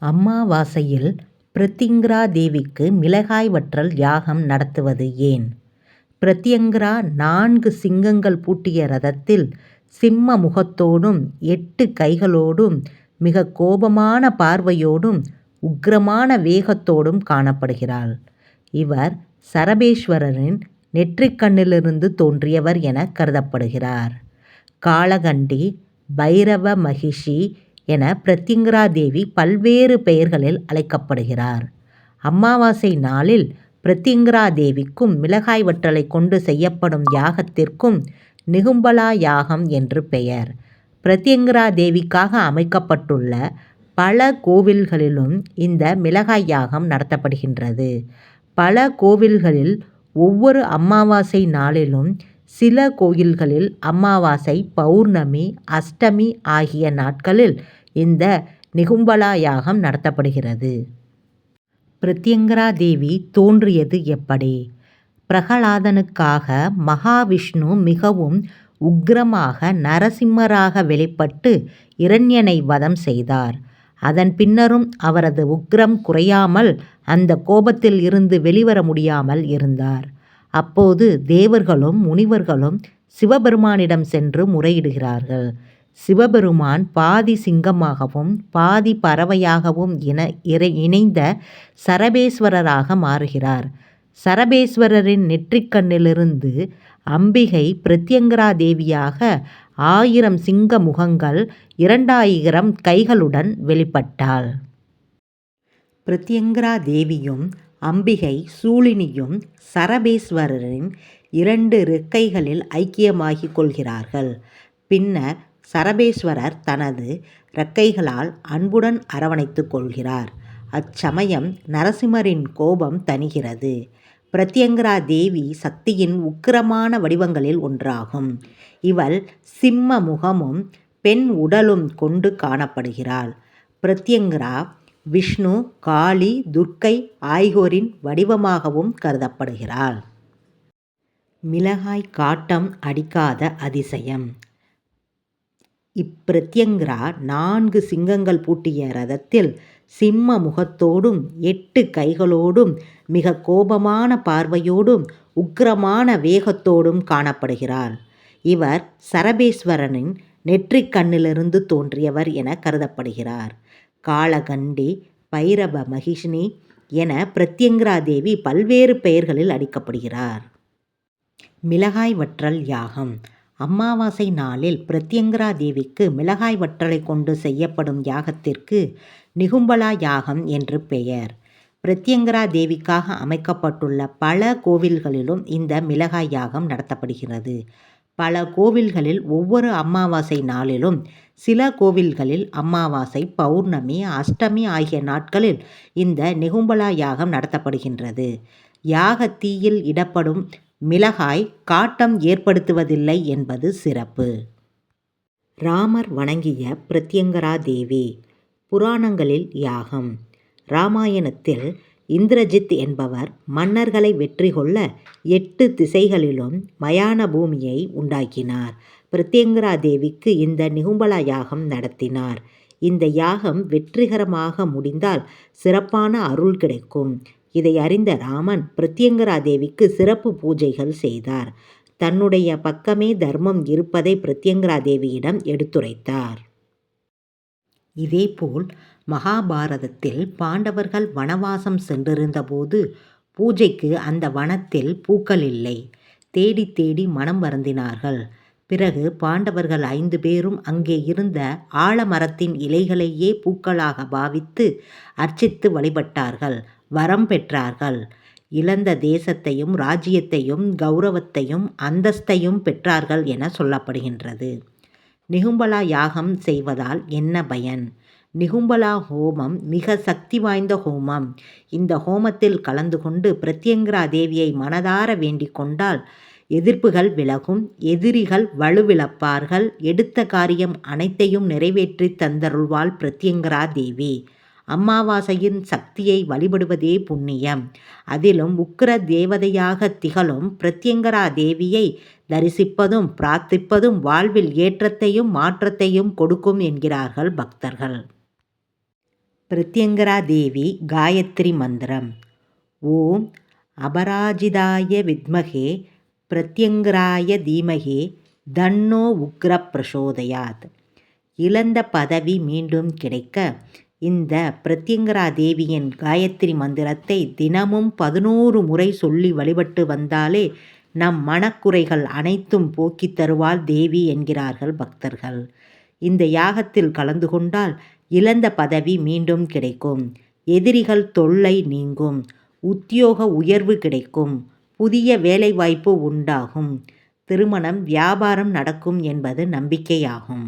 அமாவாசையில் பிரத்யங்கிரா தேவிக்கு மிளகாய் வற்றல் யாகம் நடத்துவது ஏன்? பிரத்யங்கிரா நான்கு சிங்கங்கள் பூட்டிய ரதத்தில் சிம்ம முகத்தோடும் எட்டு கைகளோடும் மிகக் கோபமான பார்வையோடும் உக்கிரமான வேகத்தோடும் காணப்படுகிறாள். இவர் சரபேஸ்வரரின் நெற்றிக்கண்ணிலிருந்து தோன்றியவர் என கருதப்படுகிறார். காளகண்டி பைரவ மகிஷி என பிரத்யங்கிரா தேவி பல்வேறு பெயர்களில் அழைக்கப்படுகிறார். அமாவாசை நாளில் பிரத்யங்கிரா தேவிக்கும் மிளகாய் வற்றலை கொண்டு செய்யப்படும் யாகத்திற்கும் நிகும்பலா யாகம் என்று பெயர். பிரத்யங்கிரா தேவிக்காக அமைக்கப்பட்டுள்ள பல கோவில்களிலும் இந்த மிளகாய் யாகம் நடத்தப்படுகின்றது. பல கோவில்களில் ஒவ்வொரு அமாவாசை நாளிலும் சில கோயில்களில் அமாவாசை பௌர்ணமி அஷ்டமி ஆகிய நாட்களில் இந்த நிகும்பலா யாகம் நடத்தப்படுகிறது. பிரத்யங்கரா தேவி தோன்றியது எப்படி? பிரகலாதனுக்காக மகாவிஷ்ணு மிகவும் உக்கிரமாக நரசிம்மராக வெளிப்பட்டு இரண்யனை வதம் செய்தார். அதன் பின்னரும் அவரது உக்ரம் குறையாமல் அந்த கோபத்தில் இருந்து வெளிவர முடியாமல் இருந்தார். அப்போது தேவர்களும் முனிவர்களும் சிவபெருமானிடம் சென்று முறையிடுகிறார்கள். சிவபெருமான் பாதி சிங்கமாகவும் பாதி பறவையாகவும் இணைந்த சரபேஸ்வரராக மாறுகிறார். சரபேஸ்வரரின் நெற்றிக்கண்ணிலிருந்து அம்பிகை பிரத்யங்கரா தேவியாக ஆயிரம் சிங்க முகங்கள் இரண்டாயிரம் கைகளுடன் வெளிப்பட்டாள். பிரத்யங்கரா தேவியும் அம்பிகை சூலினியும் சரபேஸ்வரரின் இரண்டு இறக்கைகளில் ஐக்கியமாகிக் கொள்கிறார்கள். பின்னர் சரபேஸ்வரர் தனது இறக்கைகளால் அன்புடன் அரவணைத்து கொள்கிறார். அச்சமயம் நரசிம்மரின் கோபம் தணிகிறது. பிரத்யங்கரா தேவி சக்தியின் உக்கிரமான வடிவங்களில் ஒன்றாகும். இவள் சிம்ம முகமும் பெண் உடலும் கொண்டு காணப்படுகிறாள். பிரத்யங்கரா விஷ்ணு காளி துர்க்கை ஆகியோரின் வடிவமாகவும் கருதப்படுகிறாள். மிளகாய் காட்டம் அடிக்காத அதிசயம் இப்பிரத்யங்கரா நான்கு சிங்கங்கள் பூட்டிய ரதத்தில் சிம்ம முகத்தோடும் எட்டு கைகளோடும் மிக கோபமான பார்வையோடும் உக்கிரமான வேகத்தோடும் காணப்படுகிறார். இவர் சரபேஸ்வரனின் நெற்றிக்கண்ணிலிருந்து தோன்றியவர் என கருதப்படுகிறார். காளகண்டி பைரவ மகிஷினி என பிரத்யங்கரா தேவி பல்வேறு பெயர்களில் அடிக்கப்படுகிறார். மிளகாய் வற்றல் யாகம். அமாவாசை நாளில் பிரத்யங்கரா தேவிக்கு மிளகாய் வற்றலை கொண்டு செய்யப்படும் யாகத்திற்கு நிகும்பலா யாகம் என்று பெயர். பிரத்யங்கரா தேவிக்காக அமைக்கப்பட்டுள்ள பல கோவில்களிலும் இந்த மிளகாய் யாகம் நடத்தப்படுகிறது. பல கோவில்களில் ஒவ்வொரு அமாவாசை நாளிலும் சில கோவில்களில் அமாவாசை பௌர்ணமி அஷ்டமி ஆகிய நாட்களில் இந்த நெகும்பலா யாகம் நடத்தப்படுகின்றது. யாக தீயில் இடப்படும் மிளகாய் காட்டம் ஏற்படுத்துவதில்லை என்பது சிறப்பு. ராமர் வணங்கிய பிரத்யங்கரா தேவி புராணங்களில் யாகம் ராமாயணத்தில் இந்திரஜித் என்பவர் மன்னர்களை வெற்றி கொள்ள எட்டு திசைகளிலும் மயான பூமியை உண்டாக்கினார். பிரத்யங்கரா தேவிக்கு இந்த நிகும்பலா யாகம் நடத்தினார். இந்த யாகம் வெற்றிகரமாக முடிந்தால் சிறப்பான அருள் கிடைக்கும். இதை அறிந்த ராமன் பிரத்யங்கரா தேவிக்கு சிறப்பு பூஜைகள் செய்தார். தன்னுடைய பக்கமே தர்மம் இருப்பதை பிரத்யங்கரா தேவியிடம் எடுத்துரைத்தார். இதேபோல் மகாபாரதத்தில் பாண்டவர்கள் வனவாசம் சென்றிருந்தபோது பூஜைக்கு அந்த வனத்தில் பூக்கள் இல்லை. தேடித் தேடி மனம் வருந்தினார்கள். பிறகு பாண்டவர்கள் ஐந்து பேரும் அங்கே இருந்த ஆலமரத்தின் இலைகளையே பூக்களாக பாவித்து அர்ச்சித்து வழிபட்டார்கள் வரம் பெற்றார்கள். இழந்த தேசத்தையும் ராஜ்யத்தையும் கௌரவத்தையும் அந்தஸ்தையும் பெற்றார்கள் என சொல்லப்படுகின்றது. நிகும்பலா யாகம் செய்வதால் என்ன பயன்? நிகும்பலா ஹோமம் மிக சக்தி வாய்ந்த ஹோமம். இந்த ஹோமத்தில் கலந்து கொண்டு பிரத்யங்கிரா தேவியை மனதார வேண்டிக் கொண்டால் எதிர்ப்புகள் விலகும் எதிரிகள் வலுவிழப்பார்கள் எடுத்த காரியம் அனைத்தையும் நிறைவேற்றி தந்தருள்வாள் பிரத்யங்கிரா தேவி. அமாவாசையின் சக்தியை வழிபடுவதே புண்ணியம். அதிலும் உக்கிர தேவதையாகத் திகழும் பிரத்யங்கரா தேவியை தரிசிப்பதும் பிரார்த்திப்பதும் வாழ்வில் ஏற்றத்தையும் மாற்றத்தையும் கொடுக்கும் என்கிறார்கள் பக்தர்கள். பிரத்யங்கரா தேவி காயத்ரி மந்திரம் ஓம் அபராஜிதாய வித்மகே பிரத்யங்கராய தீமகே தன்னோ உக்ர பிரசோதயாத் இழந்த பதவி மீண்டும் கிடைக்க இந்த பிரத்யங்கரா தேவியின் காயத்ரி மந்திரத்தை தினமும் பதினோரு முறை சொல்லி வழிபட்டு வந்தாலே நம் மனக்குறைகள் அனைத்தும் போக்கித் தருவாள் தேவி என்கிறார்கள் பக்தர்கள். இந்த யாகத்தில் கலந்து கொண்டால் இழந்த பதவி மீண்டும் கிடைக்கும். எதிரிகள் தொல்லை நீங்கும். உத்தியோக உயர்வு கிடைக்கும். புதிய வேலைவாய்ப்பு உண்டாகும். திருமணம் வியாபாரம் நடக்கும் என்பது நம்பிக்கையாகும்.